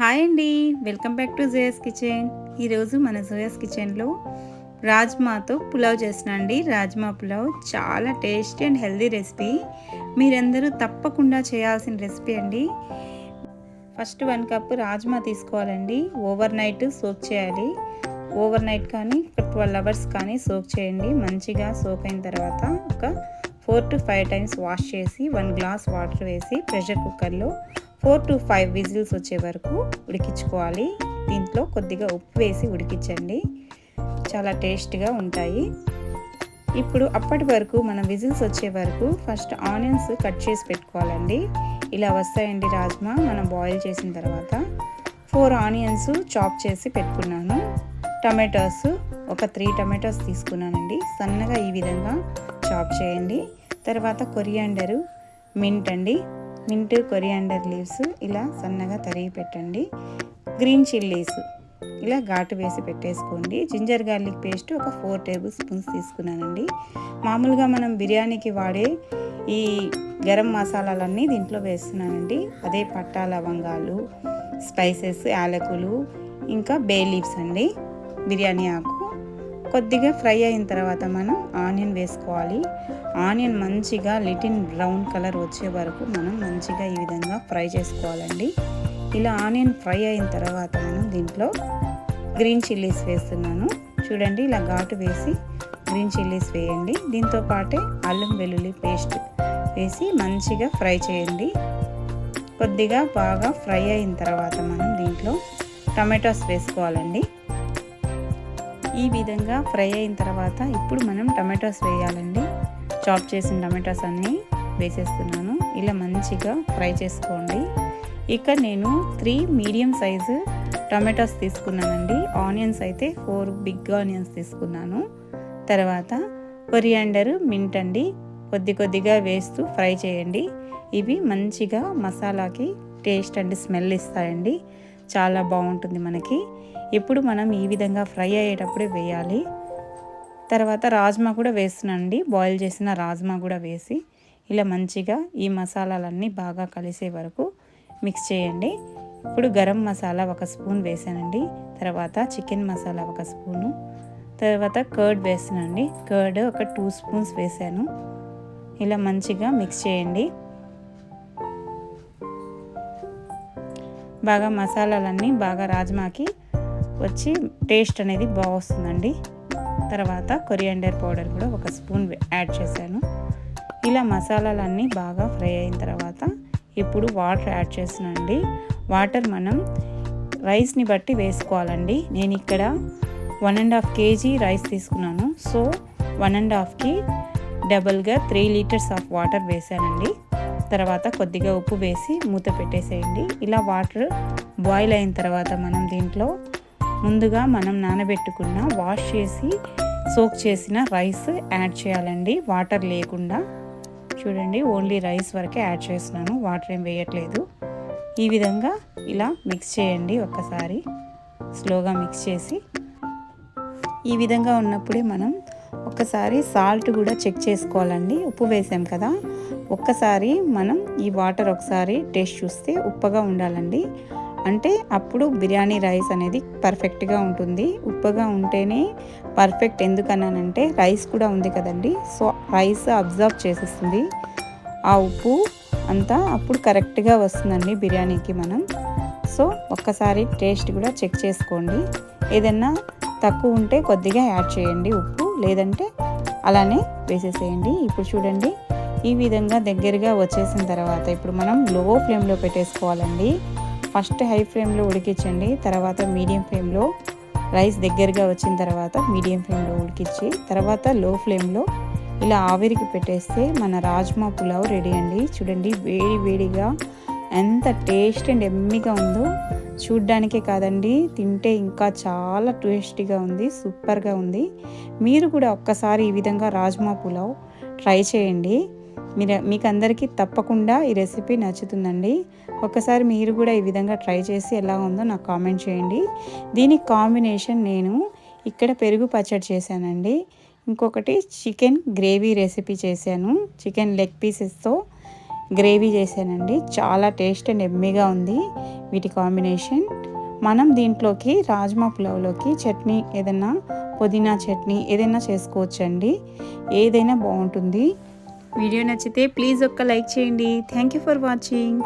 Hi అండి. Welcome back to Joy's kitchen. ఈరోజు మన జోయస్ కిచెన్లో రాజ్మాతో పులావ్ చేసిన అండి. రాజ్మా పులావ్ చాలా టేస్టీ అండ్ హెల్దీ రెసిపీ. మీరందరూ తప్పకుండా చేయాల్సిన రెసిపీ అండి. ఫస్ట్ వన్ కప్ రాజ్మా తీసుకోవాలండి. ఓవర్ నైట్ సోక్ చేయాలి. ఓవర్ నైట్ కానీ ట్వెల్వ్ అవర్స్ కానీ సోక్ చేయండి. మంచిగా సోక్ అయిన తర్వాత ఒక four to five times wash చేసి వన్ గ్లాస్ వాటర్ వేసి ప్రెషర్ కుక్కర్లో ఫోర్ టు ఫైవ్ విజిల్స్ వచ్చే వరకు ఉడికించుకోవాలి. దీంట్లో కొద్దిగా ఉప్పు వేసి ఉడికించండి. చాలా టేస్ట్గా ఉంటాయి. ఇప్పుడు అప్పటి వరకు మనం విజిల్స్ వచ్చే వరకు ఫస్ట్ ఆనియన్స్ కట్ చేసి పెట్టుకోవాలండి. ఇలా వస్తాయండి రాజ్మా. మనం బాయిల్ చేసిన తర్వాత ఫోర్ ఆనియన్స్ చాప్ చేసి పెట్టుకున్నాను. టమాటోస్ ఒక త్రీ టమాటోస్ తీసుకున్నానండి. సన్నగా ఈ విధంగా చాప్ చేయండి. తర్వాత కొరియాండరు మింట్ అండి. మింట్ కొరియాండర్ లీవ్స్ ఇలా సన్నగా తరిగి పెట్టండి. గ్రీన్ చిల్లీస్ ఇలా ఘాటు వేసి పెట్టేసుకోండి. జింజర్ గార్లిక్ పేస్ట్ ఒక ఫోర్ టేబుల్ స్పూన్స్ తీసుకున్నానండి. మామూలుగా మనం బిర్యానీకి వాడే ఈ గరం మసాలాలన్నీ దీంట్లో వేస్తున్నానండి. అదే పట్టా లవంగాలు స్పైసెస్ యాలకులు ఇంకా బే లీవ్స్ అండి. బిర్యానీ ఆకు. కొద్దిగా ఫ్రై అయిన తర్వాత మనం ఆనియన్ వేసుకోవాలి. ఆనియన్ మంచిగా లిటిన్ బ్రౌన్ కలర్ వచ్చే వరకు మనం మంచిగా ఈ విధంగా ఫ్రై చేసుకోవాలండి. ఇలా ఆనియన్ ఫ్రై అయిన తర్వాత మనం దీంట్లో గ్రీన్ చిల్లీస్ వేస్తున్నాను. చూడండి ఇలా ఘాటు వేసి గ్రీన్ చిల్లీస్ వేయండి. దీంతో పాటే అల్లం వెల్లుల్లి పేస్ట్ వేసి మంచిగా ఫ్రై చేయండి. కొద్దిగా బాగా ఫ్రై అయిన తర్వాత మనం దీంట్లో టమాటోస్ వేసుకోవాలండి. ఈ విధంగా ఫ్రై అయిన తర్వాత ఇప్పుడు మనం టమాటోస్ వేయాలండి. చాప్ చేసిన టమాటోస్ అన్నీ వేసేస్తున్నాను. ఇలా మంచిగా ఫ్రై చేసుకోండి. ఇక నేను త్రీ మీడియం సైజు టమాటోస్ తీసుకున్నానండి. ఆనియన్స్ అయితే ఫోర్ బిగ్ ఆనియన్స్ తీసుకున్నాను. తర్వాత కొరియాండర్ మింట్ అండి. కొద్ది కొద్దిగా వేస్తూ ఫ్రై చేయండి. ఇవి మంచిగా మసాలాకి టేస్ట్ అండ్ స్మెల్ ఇస్తాయండి. చాలా బాగుంటుంది మనకి. ఎప్పుడు మనం ఈ విధంగా ఫ్రై అయ్యేటప్పుడే వేయాలి. తర్వాత రాజ్మా కూడా వేస్తున్నానండి. బాయిల్ చేసిన రాజ్మా కూడా వేసి ఇలా మంచిగా ఈ మసాలాలన్నీ బాగా కలిసే వరకు మిక్స్ చేయండి. ఇప్పుడు గరం మసాలా ఒక స్పూన్ వేసానండి. తర్వాత చికెన్ మసాలా ఒక స్పూను. తర్వాత కర్డ్ వేసానండి కర్డ్ ఒక టూ స్పూన్స్ వేసాను. ఇలా మంచిగా మిక్స్ చేయండి. బాగా మసాలాలన్నీ బాగా రాజ్మాకి వచ్చి టేస్ట్ అనేది బాగొస్తుందండి. తర్వాత కొరియాండర్ పౌడర్ కూడా ఒక స్పూన్ యాడ్ చేశాను. ఇలా మసాలాలన్నీ బాగా ఫ్రై అయిన తర్వాత ఇప్పుడు వాటర్ యాడ్ చేసినండి వాటర్ మనం రైస్ని బట్టి వేసుకోవాలండి. నేను ఇక్కడ one and half KG rice తీసుకున్నాను. సో వన్ అండ్ హాఫ్కి డబల్గా త్రీ లీటర్స్ ఆఫ్ వాటర్ వేసానండి తర్వాత కొద్దిగా ఉప్పు వేసి మూత పెట్టేసేయండి. ఇలా వాటర్ బాయిల్ అయిన తర్వాత మనం దీంట్లో ముందుగా మనం నానబెట్టుకున్న వాష్ చేసి సోక్ చేసిన రైస్ యాడ్ చేయాలండి. వాటర్ లేకుండా. చూడండి ఓన్లీ రైస్ వరకే యాడ్ చేస్తున్నాను. వాటర్ ఏం వేయట్లేదు. ఈ విధంగా ఇలా మిక్స్ చేయండి ఒక్కసారి. స్లోగా మిక్స్ చేసి. ఈ విధంగా ఉన్నప్పుడే మనం ఒక్కసారి సాల్ట్ కూడా చెక్ చేసుకోవాలండి. ఉప్పు వేసాం కదా. ఒక్కసారి మనం ఈ వాటర్ ఒకసారి టేస్ట్ చూస్తే ఉప్పగా ఉండాలండి. అంటే అప్పుడు బిర్యానీ రైస్ అనేది పర్ఫెక్ట్గా ఉంటుంది. ఉప్పగా ఉంటేనే పర్ఫెక్ట్ ఎందుకన్నానంటే రైస్ కూడా ఉంది కదండి. సో రైస్ అబ్జర్వ్ చేసేస్తుంది. ఆ ఉప్పు అంతా అప్పుడు కరెక్ట్గా వస్తుందండి బిర్యానీకి మనం. సో ఒక్కసారి టేస్ట్ కూడా చెక్ చేసుకోండి. ఏదన్నా తక్కువ ఉంటే కొద్దిగా యాడ్ చేయండి ఉప్పు. లేదంటే అలానే వేసేసేయండి. ఇప్పుడు చూడండి ఈ విధంగా దగ్గరగా వచ్చేసిన తర్వాత ఇప్పుడు మనం లో ఫ్లేమ్లో పెట్టేసుకోవాలండి. ఫస్ట్ హై ఫ్లేమ్లో ఉడికించండి తర్వాత మీడియం ఫ్లేమ్లో రైస్ దగ్గరగా వచ్చిన తర్వాత మీడియం ఫ్లేమ్లో ఉడికించి తర్వాత లో ఫ్లేమ్లో ఇలా ఆవిరికి పెట్టేస్తే మన రాజ్మా పులావ్ రెడీ అండి. చూడండి వేడి వేడిగా ఎంత టేస్ట్ అండ్ ఎమ్మిగా ఉందో చూడ్డానికే కాదండి తింటే ఇంకా చాలా టేస్టీగా ఉంది సూపర్గా ఉంది. మీరు కూడా ఒక్కసారి ఈ విధంగా రాజ్మా పులావ్ ట్రై చేయండి. మీరు మీకు అందరికీ తప్పకుండా ఈ రెసిపీ నచ్చుతుందండి. ఒకసారి మీరు కూడా ఈ విధంగా ట్రై చేసి ఎలా ఉందో నాకు కామెంట్ చేయండి. దీనికి కాంబినేషన్ నేను ఇక్కడ పెరుగు పచ్చడి చేశానండి. ఇంకొకటి చికెన్ గ్రేవీ రెసిపీ చేశాను. చికెన్ లెగ్ పీసెస్తో గ్రేవీ చేశానండి. చాలా టేస్ట్ అండ్ ఎమ్మీగా ఉంది వీటి కాంబినేషన్. మనం దీంట్లోకి రాజ్మా పులావ్లోకి చట్నీ ఏదైనా పుదీనా చట్నీ ఏదైనా చేసుకోవచ్చండి. ఏదైనా బాగుంటుంది. వీడియో నచ్చితే ప్లీజ్ ఒక్క లైక్ చేయండి. Thank you for watching.